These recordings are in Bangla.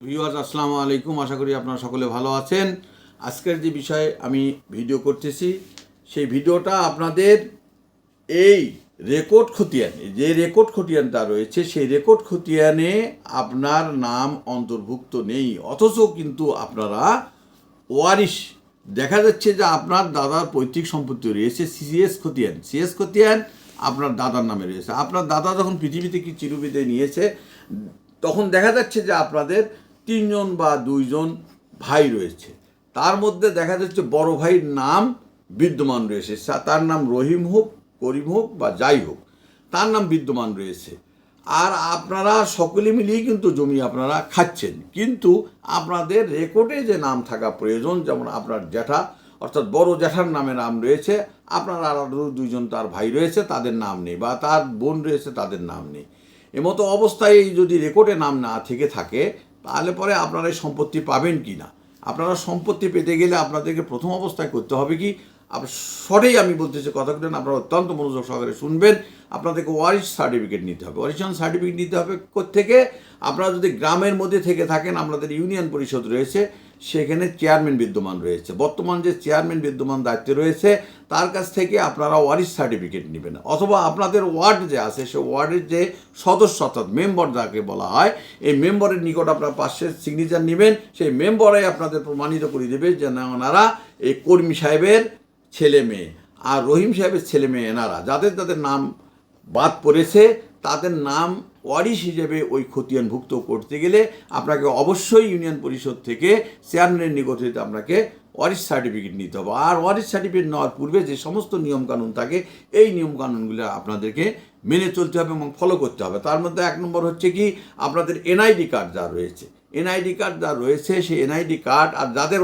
ভিউয়ার্স আসসালামু আলাইকুম। আশা করি আপনারা সকলে ভালো আছেন। আজকের যে বিষয়ে আমি ভিডিও করতেছি, সেই ভিডিওটা আপনাদের এই রেকর্ড খতিয়ানে, যে রেকর্ড খতিয়ানটা রয়েছে, সেই রেকর্ড খতিয়ানে আপনার নাম অন্তর্ভুক্ত নেই। অথচ কিন্তু আপনারা ওয়ারিশ। দেখা যাচ্ছে যে আপনার দাদার পৈতৃক সম্পত্তি রয়েছে সিএস খতিয়ান। সিএস খতিয়ান আপনার দাদার নামে রয়েছে। আপনার দাদা যখন পৃথিবী থেকে চিরবিদায় নিয়েছে, তখন দেখা যাচ্ছে যে আপনাদের তিনজন বা দুইজন ভাই রয়েছে। তার মধ্যে দেখা যাচ্ছে বড় ভাইয়ের নাম বিদ্যমান রয়েছে। তার নাম রহিম হোক, করিম হোক বা যাই হোক, তার নাম বিদ্যমান রয়েছে। আর আপনারা সকলে মিলিয়ে কিন্তু জমি আপনারা খাচ্ছেন। কিন্তু আপনাদের রেকর্ডে যে নাম থাকা প্রয়োজন, যেমন আপনার জ্যাঠা, অর্থাৎ বড় জ্যাঠার নামে নাম রয়েছে, আপনার আরও দুইজন তার ভাই রয়েছে, তাদের নাম নেই বা তার বোন রয়েছে, তাদের নাম নেই। এমতো অবস্থায় যদি রেকর্ডে নাম না থেকে থাকে তাহলে পরে আপনারা এই সম্পত্তি পাবেন কি না? আপনারা সম্পত্তি পেতে গেলে আপনাদেরকে প্রথম অবস্থায় করতে হবে কি? সরেই আমি বলতে চাই কথাগুলো আপনারা অত্যন্ত মনোযোগ সহকারে শুনবেন। আপনাদেরকে ওয়ারিশ সার্টিফিকেট নিতে হবে। ওয়ারিশন সার্টিফিকেট নিতে হবে থেকে আপনারা যদি গ্রামের মধ্যে থেকে থাকেন আপনাদের ইউনিয়ন পরিষদ রয়েছে। সেখানে চেয়ারম্যান বিদ্যমান রয়েছে। বর্তমান যে চেয়ারম্যান বিদ্যমান দায়িত্বে রয়েছে, তার কাছ থেকে আপনারা ওয়ারিশ সার্টিফিকেট নেবেন। অথবা আপনাদের ওয়ার্ড যে আছে, সে ওয়ার্ডের যে সদস্য অর্থাৎ মেম্বার যাকে বলা হয়, এই মেম্বারের নিকট আপনার পাশের সিগনেচার নেবেন। সেই মেম্বারে আপনাদের প্রমাণিত করে দেবে যে না, ওনারা এই কর্মী সাহেবের ছেলে মেয়ে আর রহিম সাহেবের ছেলে মেয়ে এনারা। যাদের যাদের নাম বাদ পড়েছে, তাদের নাম ওয়ারিশ হিসেবে ওই খতিয়ানভুক্ত করতে গেলে আপনাকে অবশ্যই ইউনিয়ন পরিষদ থেকে চেয়ারম্যানের নিকট আপনাকে ওয়ারিশ সার্টিফিকেট নিতে হবে। আর ওয়ারিশ সার্টিফিকেট নেওয়ার পূর্বে যে সমস্ত নিয়মকানুন থাকে, এই নিয়মকানুনগুলো আপনাদেরকে মেনে চলতে হবে এবং ফলো করতে হবে। তার মধ্যে এক নম্বর হচ্ছে কি, আপনাদের এনআইডি কার্ড যা রয়েছে, এনআইডি কার্ড যা রয়েছে, সেই এনআইডি কার্ড আর যাদের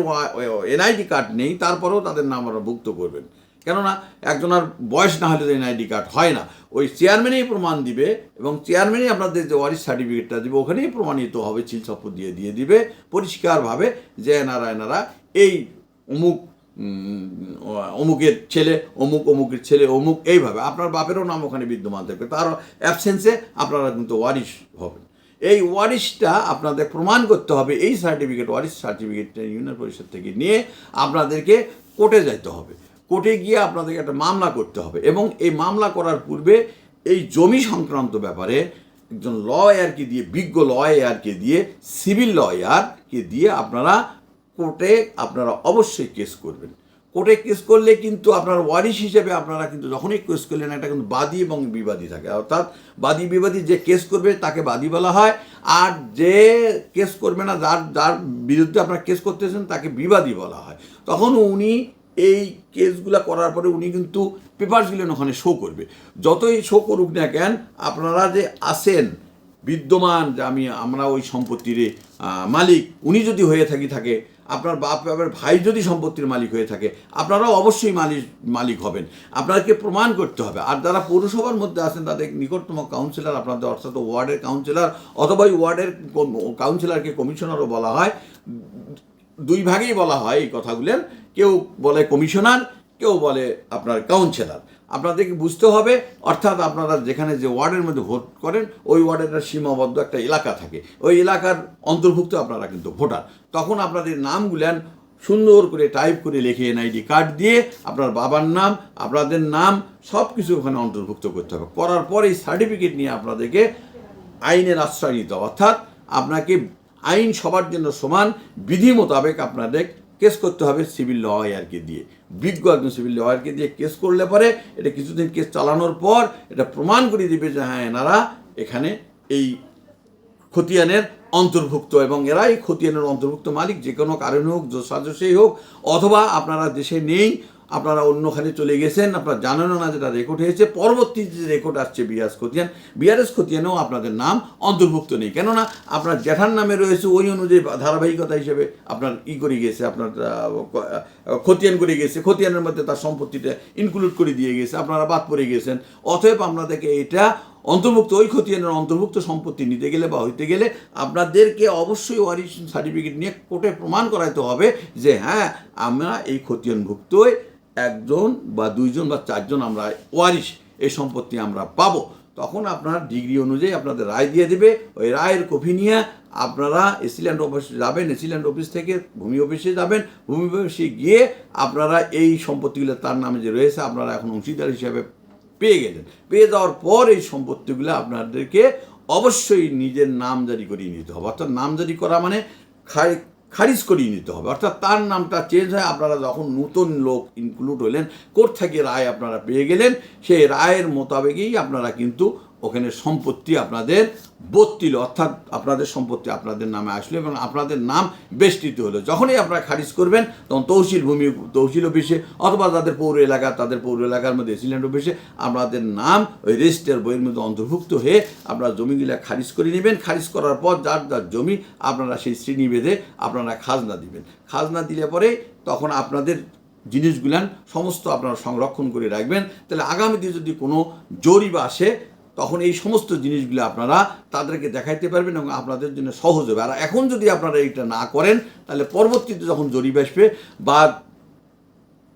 এনআইডি কার্ড নেই, তারপরেও তাদের নাম আপনারা ভুক্ত করবেন। কেননা একজনের বয়স না হলে এনআইডি কার্ড, হয় না। ওই চেয়ারম্যানই প্রমাণ দিবে এবং চেয়ারম্যানই আপনাদের যে ওয়ারিশ সার্টিফিকেটটা দিবে, ওখানেই প্রমাণিত হবে চিল শপথ দিয়ে দিয়ে দিবে পরিষ্কারভাবে যে এনারা এনারা এই অমুক অমুকের ছেলে, অমুক, অমুকের ছেলে, অমুক, এইভাবে। আপনার বাপেরও নাম ওখানে বিদ্যমান থাকবে। তার অ্যাবসেন্সে আপনারা কিন্তু ওয়ারিশ হবেন। এই ওয়ারিশটা আপনাদের প্রমাণ করতে হবে, এই সার্টিফিকেট, ওয়ারিশ সার্টিফিকেটটা ইউনিয়ন পরিষদ থেকে নিয়ে আপনাদেরকে কোর্টে যাইতে হবে। কোর্টে গিয়ে আপনাদেরকে একটা মামলা করতে হবে। এবং এই মামলা করার পূর্বে এই জমি সংক্রান্ত ব্যাপারে একজন লয়ারকে দিয়ে, বিজ্ঞ লয়ারকে দিয়ে সিভিল লয়ারকে দিয়ে আপনারা কোর্টে আপনারা অবশ্যই কেস করবেন। কোর্টে কেস করলে কিন্তু আপনার ওয়ারিশ হিসেবে আপনারা কিন্তু যখনই কেস করলেন, একটা কিন্তু বাদী এবং বিবাদী থাকে। অর্থাৎ বাদী, বিবাদী যে কেস করবে, তাকে বাদী বলা হয়। আর যে কেস করবে না, যার যার বিরুদ্ধে আপনারা কেস করতেছেন, তাকে বিবাদী বলা হয়। তখন উনি এই কেসগুলো করার পরে উনি কিন্তু পেপারসগুলো ওখানে শো করবে। যতই শো করুক না কেন, আপনারা যে আসেন বিদ্যমান যে আমি, আমরা ওই সম্পত্তির মালিক, উনি যদি হয়ে থাকি, থাকে, আপনার বাপ বাবার ভাই যদি সম্পত্তির মালিক হয়ে থাকে, আপনারাও অবশ্যই মালিক মালিক হবেন। আপনাকে প্রমাণ করতে হবে। আর যারা পৌরসভার মধ্যে আছেন, তাদের নিকটতম কাউন্সিলর আপনাদের অর্থাৎ ওয়ার্ডের কাউন্সিলর অথবা ওই ওয়ার্ডের কাউন্সিলরকে কমিশনারও বলা হয়, দুই ভাগেই বলা হয় এই কথাগুলোর কেউ বলে কমিশনার, কেউ বলে আপনার কাউন্সিলর। আপনাদেরকে বুঝতে হবে, অর্থাৎ আপনারা যেখানে যে ওয়ার্ডের মধ্যে ভোট করেন, ওই ওয়ার্ডের সীমাবদ্ধ একটা এলাকা থাকে। ওই এলাকার অন্তর্ভুক্ত আপনারা কিন্তু ভোটার। তখন আপনাদের নামগুলেন সুন্দর করে টাইপ করে লিখে এনআইডি কার্ড দিয়ে আপনার বাবার নাম, আপনাদের নাম সব কিছু ওখানে অন্তর্ভুক্ত করতে হবে। করার পর এই সার্টিফিকেট নিয়ে আপনাদেরকে আইনের আশ্রয় নিতে হবে। অর্থাৎ আপনাকে আইন সবার জন্য সমান, বিধি মোতাবেক আপনাদের কেস করতে হবে সিভিল লয়ারকে দিয়ে। বিজ্ঞ একজন সিভিল লয়ারকে দিয়ে কেস করলে পরে এটা কিছুদিন কেস চালানোর পর এটা প্রমাণ করিয়ে দিবে যে হ্যাঁ এনারা এখানে এই খতিয়ানের অন্তর্ভুক্ত এবং এরাই খতিয়ানের অন্তর্ভুক্ত মালিক, যে কোনো কারণে হোক সাজসেই হোক, অথবা আপনারা দেশে নেই আপনারা অন্যখানে চলে গেছেন, আপনারা জানেনও না যেটা রেকর্ড হয়েছে। পরবর্তী যে রেকর্ড আসছে বিআরএস খতিয়ান, বিআরএস খতিয়ানেও আপনাদের নাম অন্তর্ভুক্ত নেই। কেননা আপনার জ্যাঠার নামে রয়েছে, ওই অনুযায়ী ধারাবাহিকতা হিসেবে আপনার ই করে গেছে, আপনার খতিয়ান করে গেছে। খতিয়ানের মধ্যে তার সম্পত্তিটা ইনক্লুড করে দিয়ে গেছে, আপনারা বাদ পড়ে গেছেন। অতএব আপনাদেরকে এটা অন্তর্ভুক্ত, ওই খতিয়ানের অন্তর্ভুক্ত সম্পত্তি নিতে গেলে বা হইতে গেলে আপনাদেরকে অবশ্যই ওয়ারিশ সার্টিফিকেট নিয়ে কোর্টে প্রমাণ করাইতে হবে যে হ্যাঁ আমরা এই খতিয়ানভুক্ত একজন বা দুইজন বা চারজন আমরা ওয়ারিশ এই সম্পত্তি আমরা পাবো। তখন আপনার ডিগ্রি অনুযায়ী আপনাদের রায় দিয়ে দেবে। ওই রায়ের কপি নিয়ে আপনারা এসিল্যান্ড অফিসে যাবেন এসিল্যান্ড অফিস থেকে ভূমি অফিসে যাবেন। ভূমি অফিসে গিয়ে আপনারা এই সম্পত্তিগুলো তার নামে যে রয়েছে আপনারা এখন অংশীদার হিসাবে পেয়ে গেলেন। পেয়ে যাওয়ার পর এই সম্পত্তিগুলো আপনাদেরকে অবশ্যই নিজের নাম জারি করিয়ে নিতে হবে। অর্থাৎ নাম জারি করা মানে খাই- খারিজ করিয়ে নিতে হবে। অর্থাৎ তার নামটা চেঞ্জ হয়, আপনারা যখন নতুন লোক ইনক্লুড হলেন কোর্ট থেকে রায় আপনারা পেয়ে গেলেন, সেই রায়ের মোতাবেকেই আপনারা কিন্তু ওখানে সম্পত্তি আপনাদের বত্তিল অর্থাৎ আপনাদের সম্পত্তি আপনাদের নামে আসলো এবং আপনাদের নাম বেষ্টিত হলো। যখনই আপনারা খারিজ করবেন, তখন তহসিল ভূমি, তহসিল অফিসে অথবা তাদের পৌর এলাকা, তাদের পৌর এলাকার মধ্যে এসিল্যান্ড অফিসে আপনাদের নাম ওই রেজিস্টার বইয়ের মধ্যে অন্তর্ভুক্ত হয়ে আপনারা জমিগুলা খারিজ করে নেবেন। খারিজ করার পর যার যার জমি আপনারা সেই শ্রেণি বেঁধে আপনারা খাজনা দিবেন। খাজনা দিলে পরে তখন আপনাদের জিনিসগুলান সমস্ত আপনারা সংরক্ষণ করে রাখবেন। তাহলে আগামীতে যদি কোনো জরিপ আসে তখন এই সমস্ত জিনিসগুলো আপনারা তাদেরকে দেখাইতে পারবেন এবং আপনাদের জন্য সহজ হবে। আর এখন যদি আপনারা এইটা না করেন, তাহলে পরবর্তীতে যখন জরিপ আসবে বা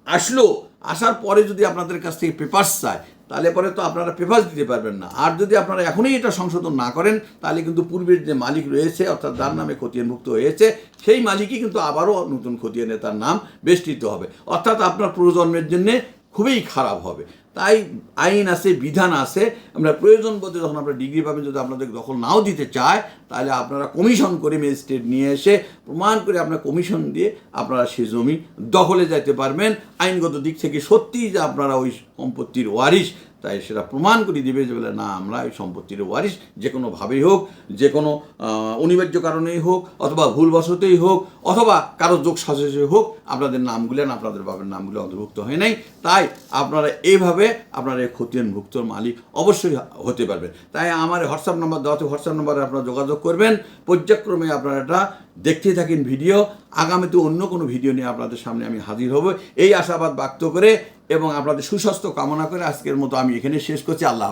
আসলো, আসার পরে যদি আপনাদের কাছ থেকে পেপার্স চায়, তাহলে পরে তো আপনারা পেপার্স দিতে পারবেন না। আর যদি আপনারা এখনই এটা সংশোধন না করেন, তাহলে কিন্তু পূর্বের যে মালিক রয়েছে, অর্থাৎ যার নামে খতিয়ানভুক্ত হয়েছে, সেই মালিকই কিন্তু আবারও নতুন খতিয়ানে তার নাম বেষ্টিত হবে। অর্থাৎ আপনার প্রজন্মের জন্যে খুবই খারাপ হবে। তাই আইন আছে, বিধান আছে, আমরা প্রয়োজন বলতে যখন আপনারা ডিগ্রি পাবেন, যদি আপনাদের দখল নাও দিতে চায়, তাহলে আপনারা কমিশন করে ম্যাজিস্ট্রেট নিয়ে এসে প্রমাণ করে আপনার কমিশন দিয়ে আপনারা সে জমি দখলে যাইতে পারবেন। আইনগত দিক থেকে সত্যিই যে আপনারা ওই সম্পত্তির ওয়ারিশ তাই সেটা প্রমাণ করে দিবে যে বলে, না, আমরা ওই সম্পত্তির ওয়ারিশ যে কোনোভাবেই হোক যে কোনো অনিবার্য কারণেই হোক, অথবা ভুলবশতেই হোক, অথবা কারও যোগ সাজসে হোক, আপনাদের নামগুলো না, আপনাদের বাবার নামগুলো অন্তর্ভুক্ত হয় নাই। তাই আপনারা এইভাবে আপনারা এই খতিয়ানভুক্ত মালিক অবশ্যই হতে পারবেন। তাই আমার হোয়াটসঅ্যাপ নাম্বার দেওয়াতে হোয়াটসঅ্যাপ নাম্বারে আপনারা যোগাযোগ করবেন। পর্যায়ক্রমে আপনারা এটা দেখতে থাকেন ভিডিও। আগামীতে অন্য কোনো ভিডিও নিয়ে আপনাদের সামনে আমি হাজির হব এই আশাবাদ ব্যক্ত করে এবং আপনাদের সুস্বাস্থ্য কামনা করে আজকের মতো আমি এখানে শেষ করছি আল্লাহ।